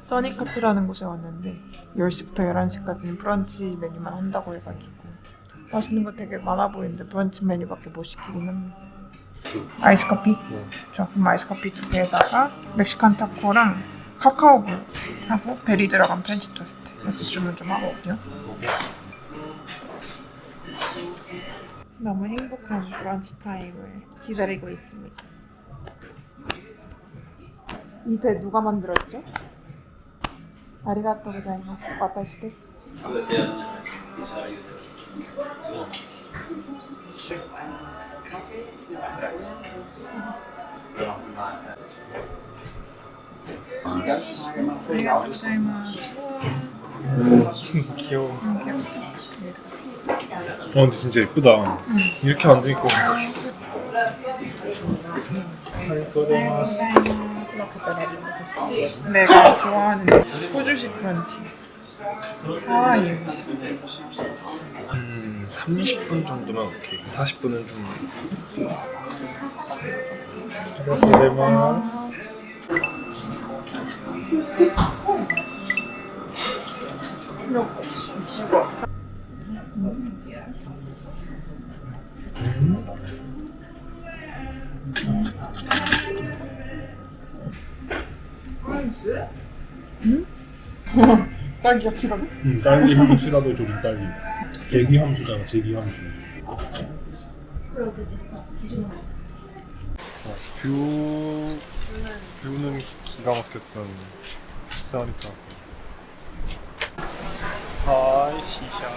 써니카페라는 곳에 왔는데 10시부터 11시까지는 브런치 메뉴만 한다고 해가지고 맛있는 거 되게 많아 보이는데 브런치 메뉴밖에 못 시키긴 합니다. 아이스 커피? 좋아. 그럼 아이스 커피 두 개에다가 멕시칸 타코랑 카카오볼 하고 베리 들어간 프렌치 토스트 이렇게 주문 좀 하고 올게요. 너무 행복한 브런치 타임을 기다리고 있습니다. 이 배 누가 만들었죠? 아리가또 고자이마스. 와타시 데스. ありがとうございます。 귀여워. 어 근데 진짜 예쁘다. 이렇게 앉으니까. 내가 좋아하는 호주식 브런치. 하와이 음식. 음, 30분 정도면 오케이. 40분은 좀. 고마 워스. 딸기 확실하게? 응, 딸기 함수라도 좀 딸기. 계기 함수잖아, 제기 함수. 뷰 뷰는 기가 막혔던 비싸니까. 하이 시샤.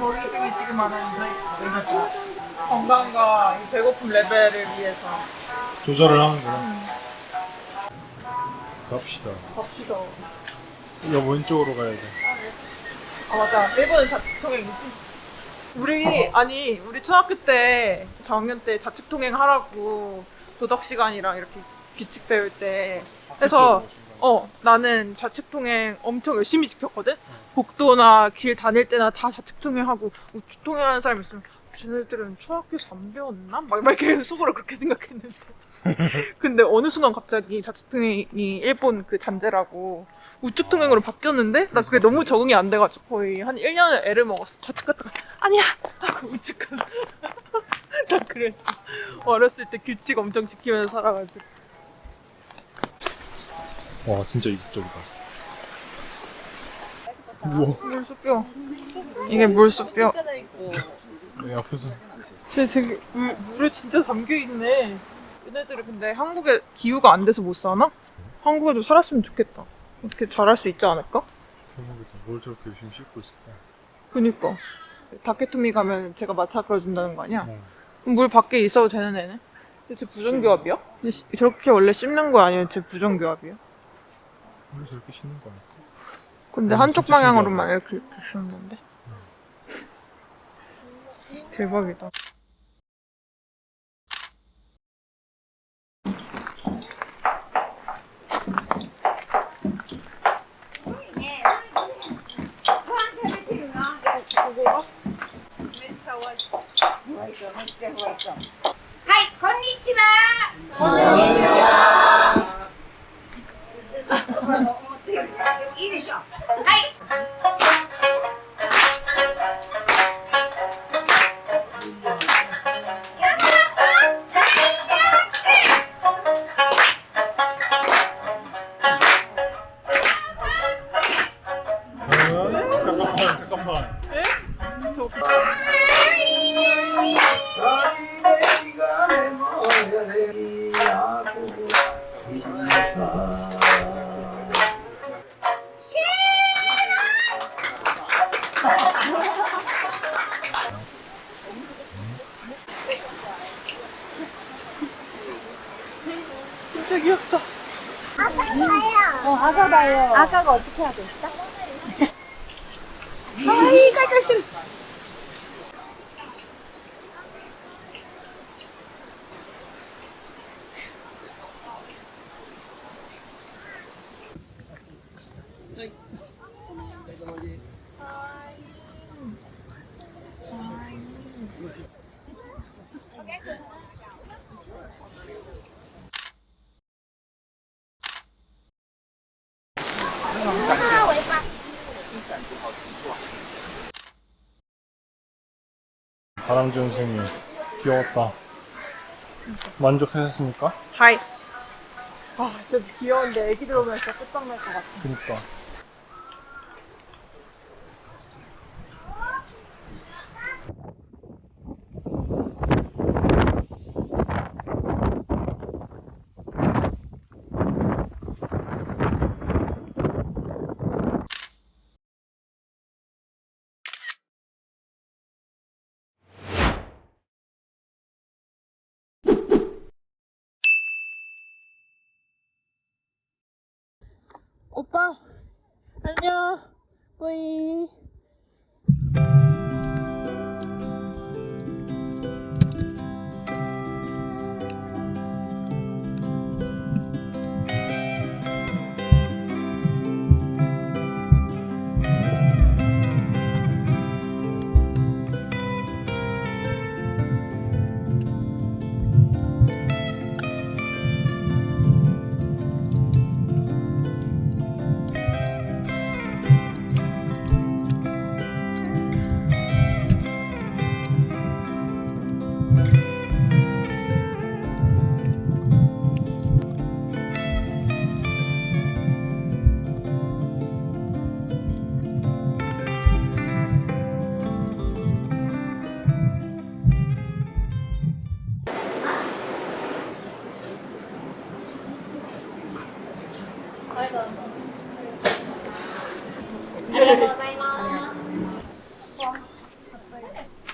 머리 중에 지금 말하는데 건강과 이 배고픔 레벨을 위해서 조절을 하는구나. 갑시다. 갑시다. 여보 왼쪽으로 가야 돼. 아 맞아 일본은 자축통행이지 우리 아니 우리 초등학교 때 저학년 때 자축통행 하라고 도덕 시간이랑 이렇게 규칙 배울 때 해서 어 나는 자축통행 엄청 열심히 지켰거든? 복도나 길 다닐 때나 다 자축통행하고 우측 통행하는 사람 있으면 쟤네들은 초등학교에서 안 배웠나? 막, 막 이렇게 속으로 그렇게 생각했는데. 근데 어느 순간 갑자기 자축통행이 일본 그 잔재라고 우측 통행으로 바뀌었는데? 나 그게 너무 적응이 안 돼가지고 거의 한 1년을 애를 먹었어. 좌측 갔다가 아니야! 하고 우측 가서. 나 그랬어. 어렸을 때 규칙 엄청 지키면서 살아가지고 와 진짜 이국적이다. 우와. 물수뼈 이게 물수뼈 내 앞에서 쟤 되게 물, 물에 진짜 담겨 있네 얘네들이 근데 한국에 기후가 안 돼서 못 사나? 한국에도 살았으면 좋겠다 어떻게 잘할 수 있지 않을까? 대박이다. 뭘 저렇게 열심히 씻고 있을까? 그니까 다케토미 가면 제가 마차 끌어준다는 거 아니야? 어. 그럼 물 밖에 있어도 되는 애네? 대체 부정교합이야? 근데 시- 저렇게 원래 씹는 거 아니면 쟤 부정교합이야? 왜 저렇게 씻는 거 아닐까? 근데 음, 한쪽 진짜 방향으로만 이렇게, 이렇게 씹는데? 대박이다 귀엽다 어, 아가 봐요. 아가가 어떻게 하고 있어? 아이, 가졌어. 바람준 선생님 귀여웠다. 만족하셨습니까? 하이. 아 진짜 귀여운데 애기들 오면 진짜 끝장날 것 같아. 그니까. 오빠 안녕. 뿌이.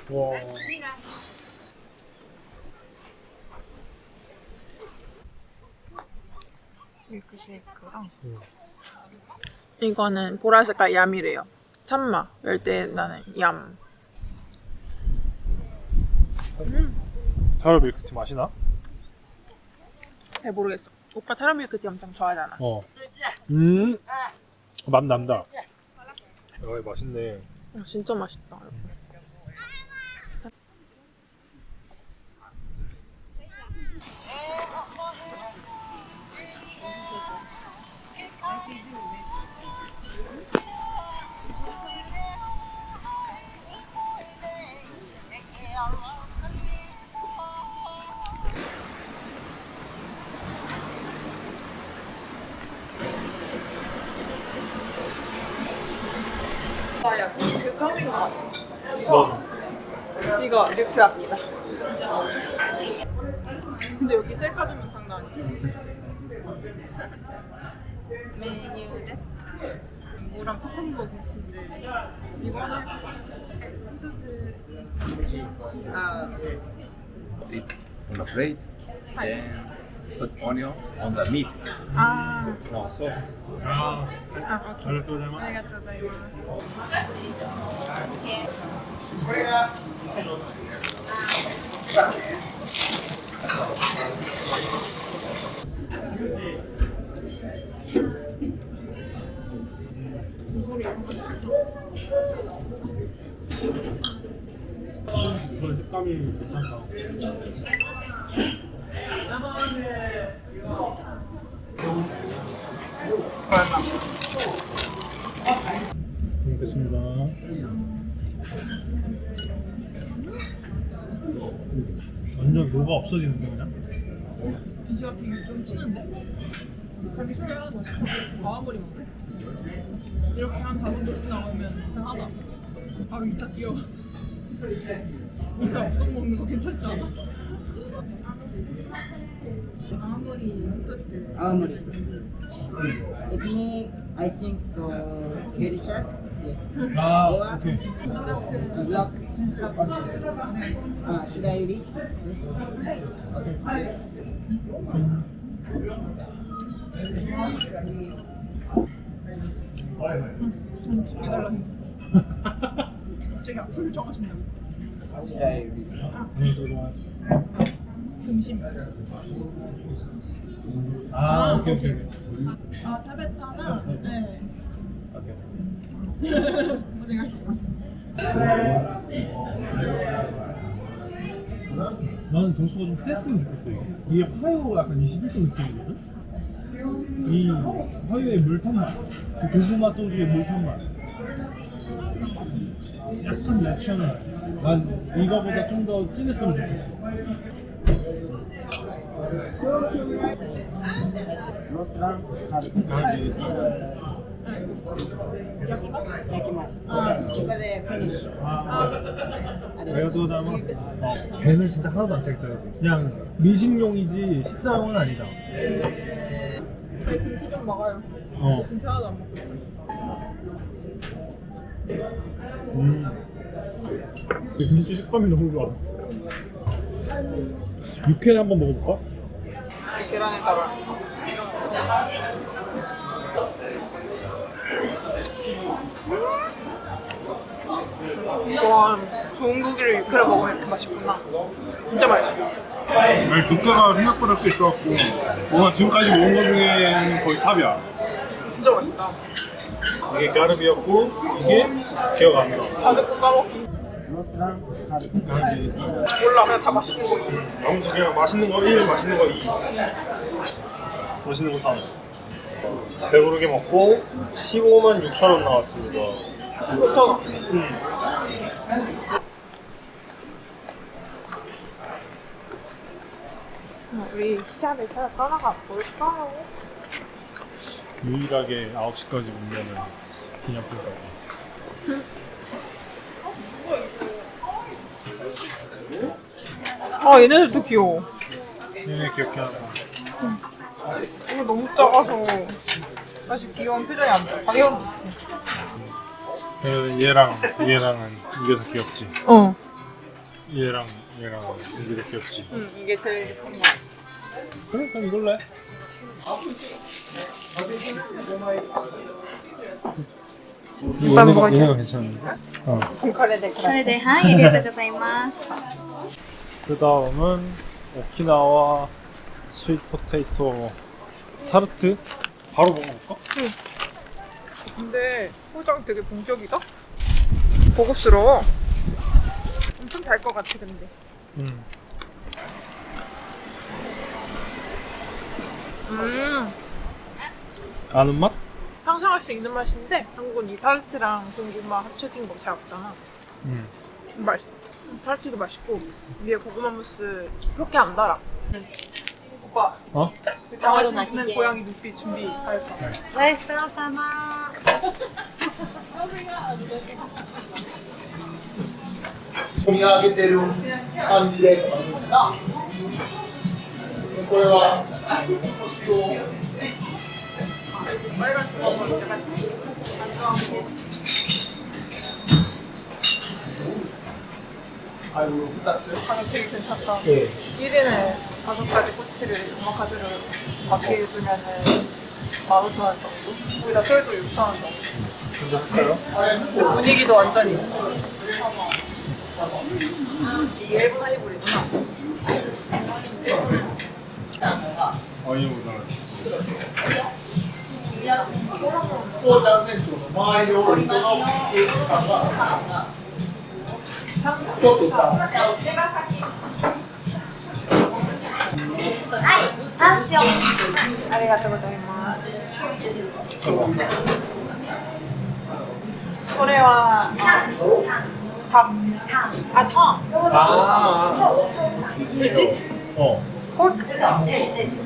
와. 밀크쉐이크랑 이거는 보라 색깔 얌이래요. 참마 열대 나는 얌. 타로 밀크티 맛이 나? 잘 모르겠어. 오빠 타로 밀크티 엄청 좋아하잖아. 어. 음. 맛 난다. 어, 맛있네. 어, 진짜 맛있다. 나 처음인 것 같아. 넌 이거 이렇게 합니다. 근데 여기 셀카 주면 장난 아니야. 메뉴 데스. 이거랑 코코넛 김치인데 이거는 it on the plate and put onion on the meat. 아, No sauce. 아, 아, 잘또 잘. 오케이. 고자이마스. 우선 식감이 괜찮다. 먹겠습니다. 완전 뭐가 없어지는데 그냥? 비주얼 되게 좀 치는데? 자기 소리 하는 거지. 마와머리 먹네? 이렇게 한 다섯 개씩 나오면 하나. 바로 2차 뛰어. 2차 우동 먹는 거 괜찮지 않아? Aomori. Yes. It's me, I think so. Delicious. Yes. 아 오케이. Okay. Uh, should I read? Yes. Okay. 좀 죽여달라는 갑자기 악수를 정하신다고. 네 들어왔어. 등심. 아 오케이 오케이. 오케이. 아, 타베타나? 네. 오케이. 오네가시마스. 나는 도수가 좀 셌으면 좋겠어 이게. 이게 화요가 약간 21도 느낌이거든? 이 화요의 물탄 맛, 그 고구마 소주의 물탄 맛. 약간 내 취향은 아니야. 난 이거보다 좀 더 진했으면 좋겠어. 로스랑 가르비. 아, 잘먹었어 어, 배는 진짜 하나도 안 차겠다. 그지? 그냥 미식용이지 식사용은 아니다. 김치 좀 먹어요. 어. 김치 하나도 안 먹고. 음. 이 김치 식감이 너무 좋아. 육회를 한번 먹어볼까? 계란에다가. 와, 좋은 고기를 육회를 먹으면 이렇게 맛있구나. 진짜 맛있어. 아니 두께가 생각보다 꽤 좋았고 뭔가 지금까지 먹은 것 중에는 거의 탑이야 진짜 맛있다. 이게 까르비였고 이게 기억 안 나. 다 듣고 까먹기. 가르비. 몰라, 그냥 다 맛있는 거. 아무튼 그냥 맛있는 거 1, 맛있는 거 2. 맛있는 거 3. 배부르게 먹고 15만 6천 원 나왔습니다. 괜찮아. 음. 우리 시합에 찾아 떠나가 볼까요? 유일하게 9시까지 문 여는 기념품 가게. 아, 얘네들도 귀여워. 얘네 기억해 하나. 이거 너무 작아서 사실 귀여운 표정이 안 나. 가격은 비슷해. 얘랑 얘랑은 이게 더 귀엽지. 어. 얘랑 얘랑은 이게 더 귀엽지. 응, 이게 제일 예쁜 거. 그래 그럼 이걸로 해. 이빨 먹어야 돼. 얘네가 괜찮은데. 어. これでこそれで、はい、ありがとうございます。 그 다음은 오키나와 스윗 포테이토 타르트 바로 먹어볼까? 근데 포장 되게 본격이다? 고급스러워. 엄청 달 것 같아, 근데. 음. 음. 아는 맛? 상상할 수 있는 맛인데 한국은 이 타르트랑 고구마 합쳐진 거 잘 없잖아. 음. 맛있어. 타르트도 맛있고 위에 고구마 무스 그렇게 안 달아. 오빠, 어? 그 맛있는 고양이 눈빛 준비 다 했어. ごちそうさま。取り上げてる感じで 거야. 아이고, 부탁지 방금 되게 괜찮다. 예. 1인에 다섯 가지 꼬치를 음악 가지를 맞게 해주면은 마루트 원 정도? 거기다 쫄도 6천 원 정도. 괜찮을까요? 분위기도 완전히. 이 일본 하이브리구나. あ、いい。ことないこう断面長の周りを折りはい、パンシンありがとうございます。これはタンあ、タンあ、タン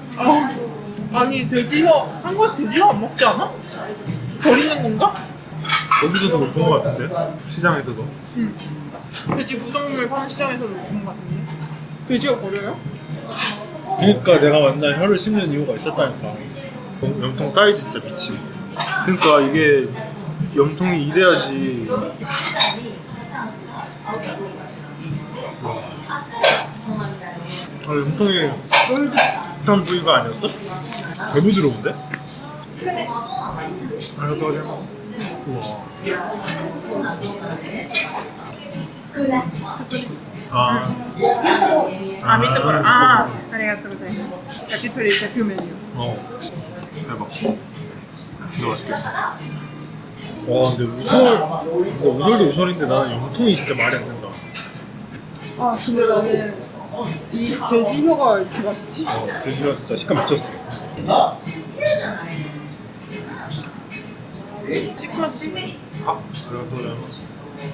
어. 아니 돼지혀 한국 돼지혀 안 먹지 않아? 버리는 건가? 여기서도 못 본 것 같은데? 시장에서도. 돼지 부속물 파는 시장에서도 먹는 것 같은데. 돼지혀 버려요? 그러니까 내가 맨날 혀를 씹는 이유가 있었다니까. 염- 염통 사이즈 진짜 미치. 그러니까 이게 염통이 이래야지. 아, 염통이 쫄 깃한 부위가 아니었어? 개 부드러운데? 아, 또 하자. 우와. 아, 아, 미트볼. 아, 아리가또 고자이마스. 야키토리 대표 메뉴. 어. 대박. 진짜 맛있겠다. 와, 근데 우설, 근데 우설도 우설인데 나는 염통이 진짜 말이 안 된다. 아, 근데 나는 이 돼지 혀가 이렇게 맛있지? 어, 돼지가 진짜 식감 미쳤어. 시크럽지? 아, 그래도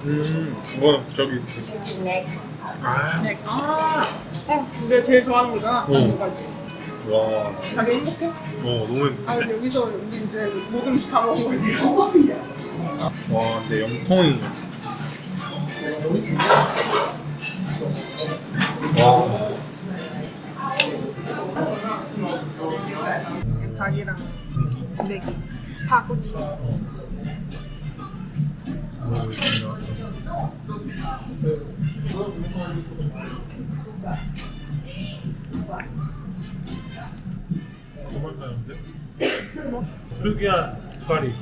음, 이거는 저기 아, 네. 아, 어, 내가 제일 좋아하는 거잖아. 어. 두 가지. 와, 자기 행복해? 어 너무 아. 근데 여기서 우리 이제 모든 음식 다 먹은 거지. 와, 근데 염통이 도망가는데? 특이한 파리.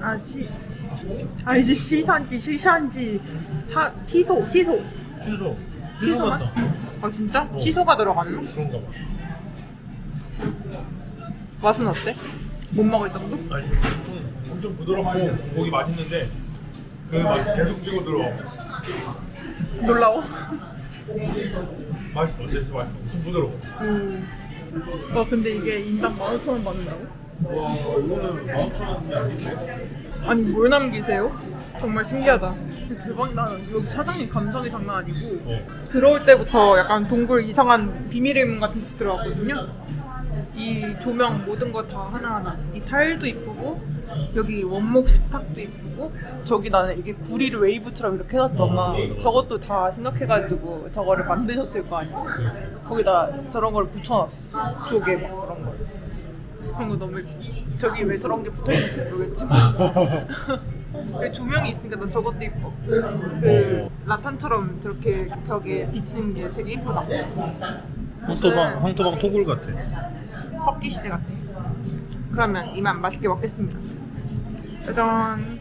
아, 시, 아, 이제 시산지, 시산지, 사, 시소, 시소. 취소. 취소 취소만? 같다. 아, 진짜? 어. 시소가 들어갔나? 그런가 봐. 맛은 어때? 못 먹을 정도? 아니, 좀 엄청 부드럽고 고기 맛있는데 그 맛이 계속 찍어 들어. 놀라워. 맛있어, 진짜 맛있어. 엄청 부드러워. 음. 와, 근데 이게 인당 15,000원 받는다고? 와, 이거는 15,000원이 아닌데? 아니 뭘 남기세요? 정말 신기하다. 대박이다. 여기 사장님 감성이 장난 아니고 어. 들어올 때부터 약간 동굴 이상한 비밀의 문 같은 데서 들어왔거든요. 이 조명 모든 거 다 하나하나. 이 타일도 이쁘고 여기 원목 식탁도 이쁘고 저기 나는 이게 구리를 웨이브처럼 이렇게 해놨잖아. 저것도 다 생각해가지고 저거를 만드셨을 거 아니야. 거기다 저런 걸 붙여놨어. 조개 막 그런 걸. 그런 거 너무 예쁘지. 저기 왜 저런 게 붙어있는지 모르겠지만 그 조명이 있으니까 난 저것도 이뻐 그 라탄처럼 저렇게 벽에 비치는 게 되게 이쁘다 황토방, 황토방 토굴 같아. 석기 시대 같아 그러면 이만 맛있게 먹겠습니다 짜잔